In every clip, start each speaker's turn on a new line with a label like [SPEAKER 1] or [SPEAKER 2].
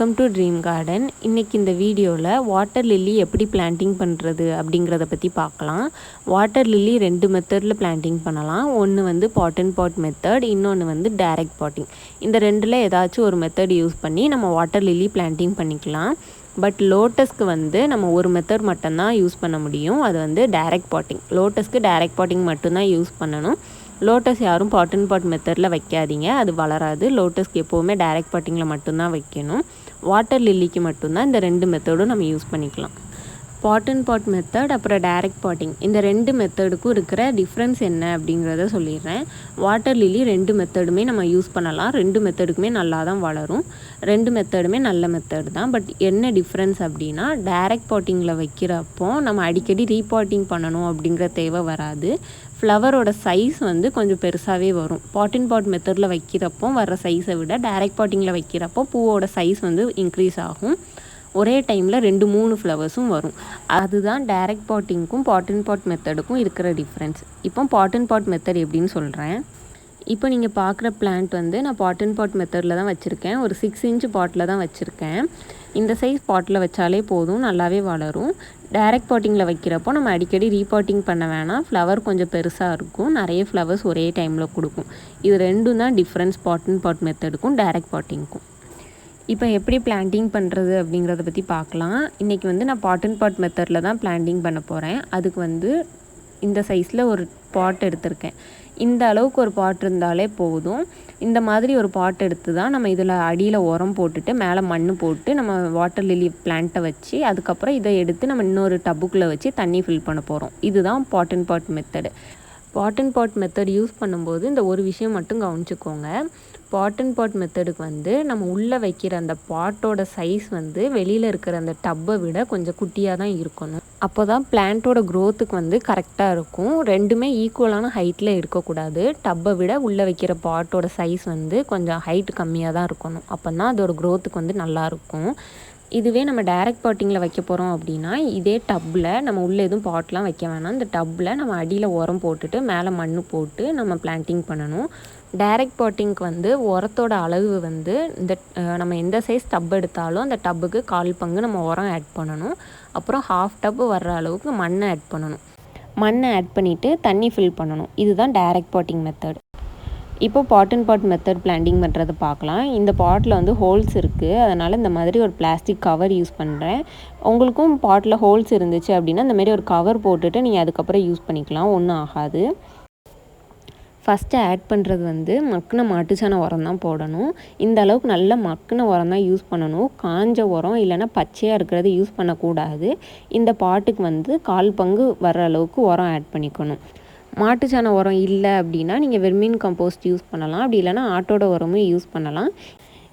[SPEAKER 1] Welcome to dream garden இன்றைக்கி இந்த வீடியோவில் வாட்டர் லில்லி எப்படி பிளான்டிங் பண்ணுறது அப்படிங்கிறத பற்றி பார்க்கலாம். வாட்டர் லில்லி ரெண்டு மெத்தடில் பிளான்டிங் பண்ணலாம். ஒன்று வந்து பாட் அண்ட் பாட் மெத்தட் இன்னொன்று வந்து டைரக்ட் பாட்டிங் இந்த ரெண்டில் ஏதாச்சும் ஒரு மெத்தட் யூஸ் பண்ணி நம்ம வாட்டர் லில்லி பிளான்டிங் பண்ணிக்கலாம். பட் லோட்டஸ்க்கு வந்து நம்ம ஒரு மெத்தட் மட்டும்தான் யூஸ் பண்ண முடியும். அது வந்து டைரக்ட் பாட்டிங் லோட்டஸ்க்கு டைரக்ட் பாட்டிங் மட்டும்தான் யூஸ் பண்ணணும். லோட்டஸ் யாரும் பாட் அண்ட் பாட் மெத்தடில் வைக்காதீங்க. அது வளராது. லோட்டஸ்க்கு எப்போவுமே டைரக்ட் பாட்டிங்கில் மட்டும்தான் வைக்கணும். வாட்டர் லில்லிக்கு மட்டும்தான் இந்த ரெண்டு மெத்தடும் நம்ம யூஸ் பண்ணிக்கலாம். பாட் அண்ட் பாட் மெத்தட் அப்புறம் டைரக்ட் பாட்டிங் இந்த ரெண்டு மெத்தடுக்கும் இருக்கிற டிஃப்ரென்ஸ் என்ன அப்படிங்கிறத சொல்லிடுறேன். வாட்டர் லில்லி ரெண்டு மெத்தடுமே நம்ம யூஸ் பண்ணலாம். ரெண்டு மெத்தடுக்குமே நல்லா தான் வளரும். ரெண்டு மெத்தடுமே நல்ல மெத்தடு தான். பட் என்ன டிஃப்ரென்ஸ் அப்படின்னா டைரக்ட் பாட்டிங்கில் வைக்கிறப்போ நம்ம அடிக்கடி ரீபாட்டிங் பண்ணணும் அப்படிங்கிற தேவை வராது. ஃப்ளவரோட சைஸ் வந்து கொஞ்சம் பெருசாகவே வரும். பாட் அண்ட் பாட் மெத்தடில் வைக்கிறப்போ வர சைஸை விட டைரக்ட் பாட்டிங்கில் வைக்கிறப்போ பூவோட சைஸ் வந்து இன்க்ரீஸ் ஆகும். ஒரே டைமில் ரெண்டு மூணு ஃப்ளவர்ஸும் வரும். அதுதான் டைரக்ட் பாட்டிங்க்கும் பாட் அண்ட் பாட் மெத்தடுக்கும் இருக்கிற டிஃப்ரென்ஸ் இப்போ பாட் அண்ட் பாட் மெத்தட் எப்படின்னு சொல்கிறேன் இப்போ நீங்கள் பார்க்குற பிளான்ட் வந்து நான் பாட் அண்ட் பாட் மெத்தடில் தான் வச்சுருக்கேன். ஒரு சிக்ஸ் இன்ச் பாட்டில் தான் வச்சுருக்கேன். இந்த சைஸ் பாட்டில் வச்சாலே போதும் நல்லாவே வளரும். டைரக்ட் பாட்டிங்கில் வைக்கிறப்போ நம்ம அடிக்கடி ரீபாட்டிங் பண்ண வேணாம். ஃப்ளவர் கொஞ்சம் பெருசாக இருக்கும். நிறைய ஃப்ளவர்ஸ் ஒரே டைமில் கொடுக்கும். இது ரெண்டும் தான் டிஃப்ரென்ஸ் பாட் அண்ட் பாட் மெத்தடுக்கும் டைரக்ட் பாட்டிங்க்கும் இப்போ எப்படி பிளான்டிங் பண்ணுறது அப்படிங்கிறத பற்றி பார்க்கலாம். இன்றைக்கி வந்து நான் பாட் அண்ட் பாட் மெத்தடில் தான் பிளான்டிங் பண்ண போகிறேன் அதுக்கு வந்து இந்த சைஸில் ஒரு பாட் எடுத்திருக்கேன். இந்த அளவுக்கு ஒரு பாட் இருந்தாலே போதும். இந்த மாதிரி ஒரு பாட் எடுத்து தான் நம்ம இதில் அடியில் உரம் போட்டுட்டு மேலே மண் போட்டு நம்ம வாட்டர் லில்லி பிளான்ட்டை வச்சு அதுக்கப்புறம் இதை எடுத்து நம்ம இன்னொரு டப்புக்குள்ளே வச்சு தண்ணி ஃபில் பண்ண போகிறோம் இதுதான் pot and pot method pot and pot method use பண்ணும்போது இந்த ஒரு விஷயம் மட்டும் கவனிச்சுக்கோங்க. பாட் அண்ட் பாட் மெத்தடுக்கு வந்து நம்ம உள்ளே வைக்கிற அந்த பாட்டோட சைஸ் வந்து வெளியில் இருக்கிற அந்த டப்பை விட கொஞ்சம் குட்டியாக தான் இருக்கணும். அப்போ தான் பிளான்ட்டோட க்ரோத்துக்கு வந்து கரெக்டாக இருக்கும். ரெண்டுமே ஈக்குவலான ஹைட்டில் இருக்கக்கூடாது. டப்பை விட உள்ளே வைக்கிற பாட்டோட சைஸ் வந்து கொஞ்சம் ஹைட் கம்மியாக தான் இருக்கணும். அப்போ தான் அதோட க்ரோத்துக்கு வந்து நல்லாயிருக்கும் இதுவே நம்ம டைரக்ட் பாட்டிங்கில் வைக்க போகிறோம் அப்படின்னா இதே டப்பில் நம்ம உள்ளே எதுவும் பாட்லாம் வைக்க வேணாம். இந்த டப்பில் நம்ம அடியில் உரம் போட்டுட்டு மேலே மண் போட்டு நம்ம பிளான்டிங் பண்ணணும். டைரக்ட் பாட்டிங்க்கு வந்து உரத்தோட அளவு வந்து இந்த நம்ம எந்த சைஸ் டப் எடுத்தாலும் அந்த டப்புக்கு கால் பங்கு நம்ம உரம் ஆட் பண்ணணும். அப்புறம் ஹாஃப் டப்பு வர்ற அளவுக்கு மண்ணை ஆட் பண்ணணும். மண்ணை ஆட் பண்ணிவிட்டு தண்ணி ஃபில் பண்ணணும். இதுதான் டைரக்ட் பாட்டிங் மெத்தட் இப்போ pot and pot method planting பண்ணுறது பார்க்கலாம். இந்த பாட்டில் வந்து ஹோல்ஸ் இருக்குது அதனால் இந்த மாதிரி ஒரு பிளாஸ்டிக் கவர் யூஸ் பண்ணுறேன் உங்களுக்கும் பாட்டில் ஹோல்ஸ் இருந்துச்சு அப்படின்னா இந்த மாதிரி ஒரு கவர் போட்டுட்டு நீங்கள் அதுக்கப்புறம் யூஸ் பண்ணிக்கலாம். ஒன்றும் ஆகாது. ஃபஸ்ட்டு ஆட் பண்ணுறது வந்து மக்கின மாட்டுச்சாண உரம் தான் போடணும். இந்த அளவுக்கு நல்ல மக்கின உரம் தான் யூஸ் பண்ணணும். காஞ்ச உரம் இல்லைன்னா பச்சையாக இருக்கிறது யூஸ் பண்ணக்கூடாது. இந்த பாட்டுக்கு வந்து கால் பங்கு வர அளவுக்கு உரம் ஆட் பண்ணிக்கணும். மாட்டுச்சாண உரம் இல்லை அப்படின்னா நீங்கள் வெர்மின் கம்போஸ்ட் யூஸ் பண்ணலாம். அப்படி இல்லைனா ஆட்டோட உரமும் யூஸ் பண்ணலாம்.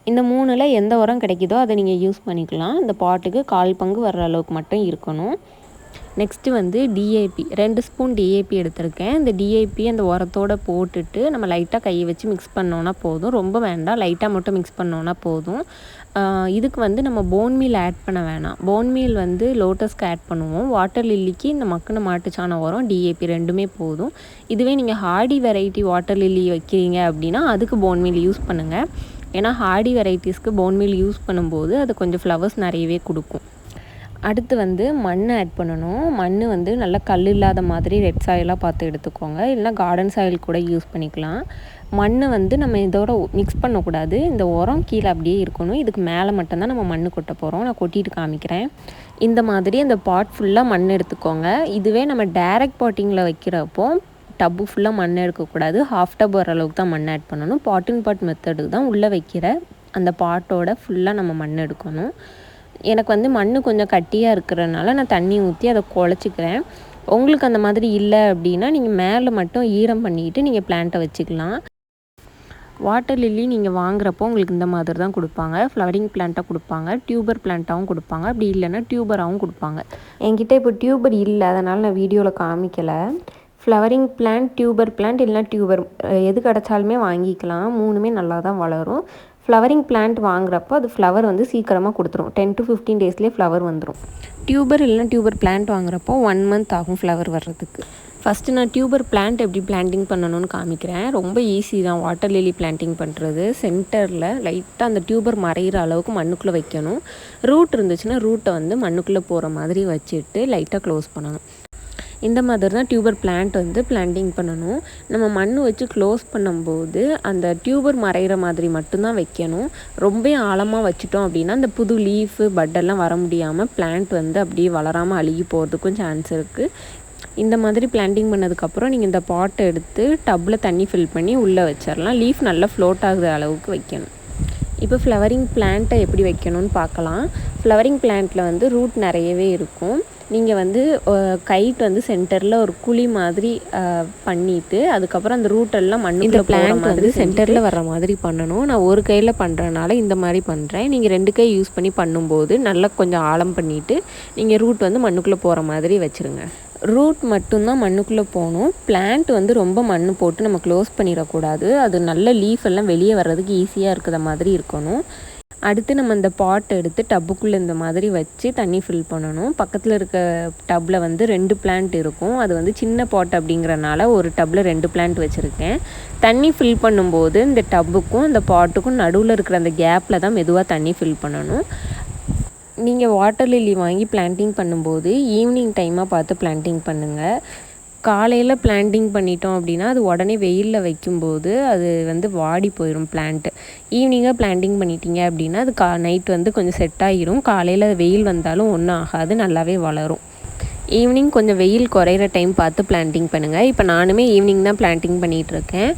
[SPEAKER 1] இந்த மூணில் எந்த உரம் கிடைக்குதோ அதை நீங்கள் யூஸ் பண்ணிக்கலாம். இந்த பாட்டுக்கு கால் பங்கு வர்ற அளவுக்கு மட்டும் இருக்கணும். நெக்ஸ்ட்டு வந்து டிஏபி ரெண்டு ஸ்பூன் டிஏபி எடுத்திருக்கேன். இந்த டிஏபி அந்த உரத்தோடு போட்டுட்டு நம்ம லைட்டாக கையை வச்சு மிக்ஸ் பண்ணோன்னா போதும். ரொம்ப வேண்டாம். லைட்டாக மட்டும் மிக்ஸ் பண்ணோன்னா போதும். இதுக்கு வந்து நம்ம போன் மீல் ஆட் பண்ண வேணாம். போன் மீல் வந்து லோட்டஸ்க்கு ஆட் பண்ணுவோம். வாட்டர் லில்லிக்கு இந்த மக்கின மாட்டுச்சாணம் உரம் டிஏபி ரெண்டுமே போதும். இதுவே நீங்கள் ஹார்டி வெரைட்டி வாட்டர் லில்லி வைக்கிறீங்க அப்படின்னா அதுக்கு போன் மீல் யூஸ் பண்ணுங்கள் ஏன்னா ஹார்டி வெரைட்டிஸ்க்கு போன் மீல் யூஸ் பண்ணும்போது அது கொஞ்சம் ஃப்ளவர்ஸ் நிறையவே கொடுக்கும். அடுத்து வந்து மண் ஆட் பண்ணணும். மண் வந்து நல்லா கல் இல்லாத மாதிரி ரெட் சாயிலாக பார்த்து எடுத்துக்கோங்க. இல்லைனா கார்டன் சாயில் கூட யூஸ் பண்ணிக்கலாம். மண் வந்து நம்ம இதோட மிக்ஸ் பண்ணக்கூடாது. இந்த உரம் கீழே அப்படியே இருக்கணும். இதுக்கு மேலே மட்டும்தான் நம்ம மண் கொட்ட போகிறோம் நான் கொட்டிட்டு காமிக்கிறேன். இந்த மாதிரி அந்த பாட் ஃபுல்லாக மண் எடுத்துக்கோங்க. இதுவே நம்ம டைரக்ட் பாட்டிங்கில் வைக்கிறப்போ டப்பு ஃபுல்லாக மண் எடுக்கக்கூடாது. ஹாஃப் டப் வர அளவுக்கு தான் மண் ஆட் பண்ணணும். பாட் பாட் மெத்தடுக்கு தான் உள்ளே வைக்கிற அந்த பாட்டோட ஃபுல்லாக நம்ம மண் எடுக்கணும். எனக்கு வந்து மண் கொஞ்சம் கட்டியாக இருக்கிறனால நான் தண்ணி ஊற்றி அதை குழச்சிக்கிறேன். உங்களுக்கு அந்த மாதிரி இல்லை அப்படின்னா நீங்கள் மேலே மட்டும் ஈரம் பண்ணிவிட்டு நீங்கள் பிளான்ட்டை வச்சுக்கலாம். வாட்டர் லில்லி நீங்கள் வாங்குறப்போ உங்களுக்கு இந்த மாதிரி தான் கொடுப்பாங்க. ஃப்ளவரிங் பிளான்ட்டாக கொடுப்பாங்க. டியூபர் பிளான்ட்டாகவும் கொடுப்பாங்க. அப்படி இல்லைன்னா டியூபராகவும் கொடுப்பாங்க. என்கிட்ட இப்போ டியூபர் இல்லை. அதனால் நான் வீடியோவில் காமிக்கலை. ஃப்ளவரிங் பிளான்ட் டியூபர் பிளான்ட் இல்லைனா டியூபர் எது கிடச்சாலுமே வாங்கிக்கலாம். மூணுமே நல்லா தான் வளரும். ஃப்ளவரிங் பிளான்ட் வாங்குறப்போ அது ஃப்ளவர் வந்து சீக்கிரமாக கொடுத்துரும். டென் டு ஃபிஃப்டீன் டேஸ்லேயே ஃப்ளவர் வந்துடும் டியூபர் இல்லைனா டியூபர் பிளான்ட் வாங்குறப்போ ஒன் மந்த் ஆகும் ஃப்ளவர் வர்றதுக்கு. ஃபஸ்ட்டு நான் டியூபர் பிளான்ட் எப்படி பிளான்டிங் பண்ணணும்னு காமிக்கிறேன். ரொம்ப ஈஸி தான். வாட்டர் லிலி பிளான்டிங் பண்ணுறது சென்டரில் லைட்டாக அந்த டியூபர் மறையிற அளவுக்கு மண்ணுக்குள்ளே வைக்கணும். ரூட் இருந்துச்சுன்னா ரூட்டை வந்து மண்ணுக்குள்ளே போகிற மாதிரி வச்சுட்டு லைட்டாக க்ளோஸ் பண்ணணும். இந்த மாதிரி தான் டியூபர் பிளான்ட் வந்து பிளான்டிங் பண்ணணும். நம்ம மண் வச்சு க்ளோஸ் பண்ணும்போது அந்த டியூபர் மறைகிற மாதிரி மட்டும்தான் வைக்கணும். ரொம்ப ஆழமாக வச்சுட்டோம் அப்படின்னா அந்த புது லீஃபு பட்டெல்லாம் வர முடியாமல் பிளான்ட் வந்து அப்படியே வளராமல் அழுகி போகிறதுக்கும் சான்ஸ் இருக்குது இந்த மாதிரி பிளான்டிங் பண்ணதுக்கப்புறம் நீங்கள் இந்த பாட்டை எடுத்து டப்பில் தண்ணி ஃபில் பண்ணி உள்ளே வச்சிடலாம் லீஃப் நல்லா ஃப்ளோட் ஆகுற அளவுக்கு வைக்கணும். இப்போ ஃப்ளவரிங் பிளான்ட்டை எப்படி வைக்கணும்னு பார்க்கலாம். ஃப்ளவரிங் பிளான்ட்டில் வந்து ரூட் நிறையவே இருக்கும். நீங்கள் வந்து கைட் வந்து சென்டரில் ஒரு குழி மாதிரி பண்ணிவிட்டு அதுக்கப்புறம் அந்த ரூட்டெல்லாம் மண் இந்த பிளான்ட் வந்து சென்டரில் வர்ற மாதிரி பண்ணணும். நான் ஒரு கையில் பண்ணுறனால இந்த மாதிரி பண்ணுறேன் நீங்கள் ரெண்டு கை யூஸ் பண்ணி பண்ணும்போது நல்லா கொஞ்சம் ஆழம் பண்ணிவிட்டு நீங்கள் ரூட் வந்து மண்ணுக்குள்ளே போகிற மாதிரி வச்சுருங்க. ரூட் மட்டும்தான் மண்ணுக்குள்ளே போகணும். பிளான்ட் வந்து ரொம்ப மண் போட்டு நம்ம க்ளோஸ் பண்ணிடக்கூடாது. அது நல்ல லீஃப் எல்லாம் வெளியே வர்றதுக்கு ஈஸியாக இருக்கிற மாதிரி இருக்கணும். அடுத்து நம்ம இந்த பாட் எடுத்து டப்புக்குள்ளே இந்த மாதிரி வச்சு தண்ணி ஃபில் பண்ணணும். பக்கத்தில் இருக்க டப்பில் வந்து ரெண்டு பிளான்ட் இருக்கும். அது வந்து சின்ன பாட் அப்படிங்கிறனால ஒரு டப்பில் ரெண்டு பிளான்ட் வச்சுருக்கேன். தண்ணி ஃபில் பண்ணும்போது இந்த டப்புக்கும் இந்த பாட்டுக்கும் நடுவில் இருக்கிற அந்த கேப்பில் தான் மெதுவாக தண்ணி ஃபில் பண்ணணும். நீங்கள் வாட்டர் லில்லி வாங்கி பிளான்டிங் பண்ணும்போது ஈவினிங் டைமாக பார்த்து பிளான்டிங் பண்ணுங்கள் காலையில் பிளான்டிங் பண்ணிட்டோம் அப்படின்னா அது உடனே வெயிலில் வைக்கும்போது அது வந்து வாடி போயிடும் பிளான்ட்டு ஈவினிங்காக பிளான்டிங் பண்ணிட்டீங்க அப்படின்னா அது கா நைட் வந்து கொஞ்சம் செட் ஆகிரும் காலையில் வெயில் வந்தாலும் ஒன்றும் ஆகாது நல்லாவே வளரும். ஈவினிங் கொஞ்சம் வெயில் குறையிற டைம் பார்த்து பிளான்டிங் பண்ணுங்கள் இப்போ நானுமே ஈவினிங் தான் பிளான்டிங் பண்ணிகிட்ருக்கேன்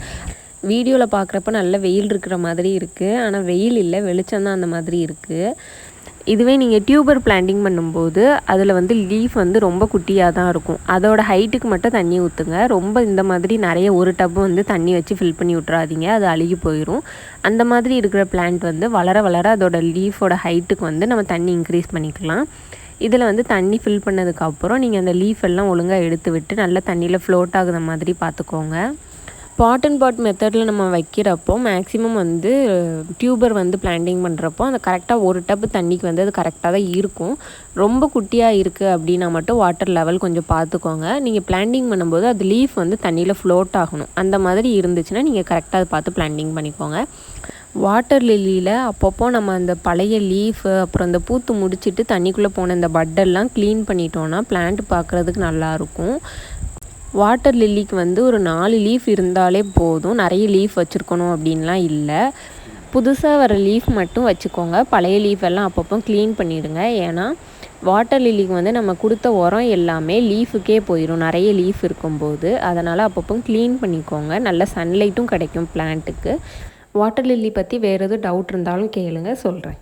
[SPEAKER 1] வீடியோவில் பார்க்குறப்ப நல்ல வெயில் இருக்கிற மாதிரி இருக்குது ஆனால் வெயில் இல்லை வெளிச்சம் தான் அந்த மாதிரி இருக்குது இதுவே நீங்கள் டியூபர் பிளான்டிங் பண்ணும்போது அதில் வந்து லீஃப் வந்து ரொம்ப குட்டியாக தான் இருக்கும். அதோட ஹைட்டுக்கு மட்டும் தண்ணி ஊற்றுங்க ரொம்ப இந்த மாதிரி நிறைய ஒரு டப்பு வந்து தண்ணி வச்சு ஃபில் பண்ணி விட்றாதீங்க அது அழுகி போயிடும் அந்த மாதிரி இருக்கிற பிளான்ட் வந்து வளர வளர அதோட லீஃபோட ஹைட்டுக்கு வந்து நம்ம தண்ணி இன்க்ரீஸ் பண்ணிக்கலாம். இதில் வந்து தண்ணி ஃபில் பண்ணதுக்கப்புறம் நீங்கள் அந்த லீஃப் எல்லாம் ஒழுங்காக எடுத்து விட்டு நல்லா தண்ணியில் ஃப்ளோட் ஆகுற மாதிரி பார்த்துக்கோங்க. பாட் அண்ட் பாட் மெத்தடில் நம்ம வைக்கிறப்போ மேக்ஸிமம் வந்து டியூபர் வந்து பிளான்டிங் பண்ணுறப்போ அந்த கரெக்டாக ஒரு டப்பு தண்ணிக்கு வந்து அது கரெக்டாக தான் இருக்கும். ரொம்ப குட்டியாக இருக்குது அப்படின்னா மட்டும் வாட்டர் லெவல் கொஞ்சம் பார்த்துக்கோங்க. நீங்கள் பிளான்டிங் பண்ணும்போது அது லீஃப் வந்து தண்ணியில் ஃப்ளோட் ஆகணும். அந்த மாதிரி இருந்துச்சுன்னா நீங்கள் கரெக்டாக அதை பார்த்து பிளான்டிங் பண்ணிக்கோங்க. வாட்டர் லில்லியில் அப்பப்போ நம்ம அந்த பழைய லீஃபு அப்புறம் அந்த பூத்து முடிச்சுட்டு தண்ணிக்குள்ளே போன இந்த பட்டெல்லாம் க்ளீன் பண்ணிட்டோன்னா பிளான்ட் பார்க்குறதுக்கு நல்லாயிருக்கும் வாட்டர் லில்லிக்கு வந்து ஒரு நாலு லீஃப் இருந்தாலே போதும். நிறைய லீஃப் வச்சுருக்கணும் அப்படின்லாம் இல்லை. புதுசாக வர லீஃப் மட்டும் வச்சுக்கோங்க. பழைய லீஃப் எல்லாம் அப்பப்போ க்ளீன் பண்ணிவிடுங்க ஏன்னா வாட்டர் லில்லிக்கு வந்து நம்ம கொடுத்த உரம் எல்லாமே லீஃபுக்கே போயிடும் நிறைய லீஃப் இருக்கும்போது. அதனால் அப்பப்போ க்ளீன் பண்ணிக்கோங்க. நல்ல சன்லைட்டும் கிடைக்கும் பிளான்ட்டுக்கு வாட்டர் லில்லி பற்றி வேறு எதுவும் டவுட் இருந்தாலும் கேளுங்க. சொல்கிறேன்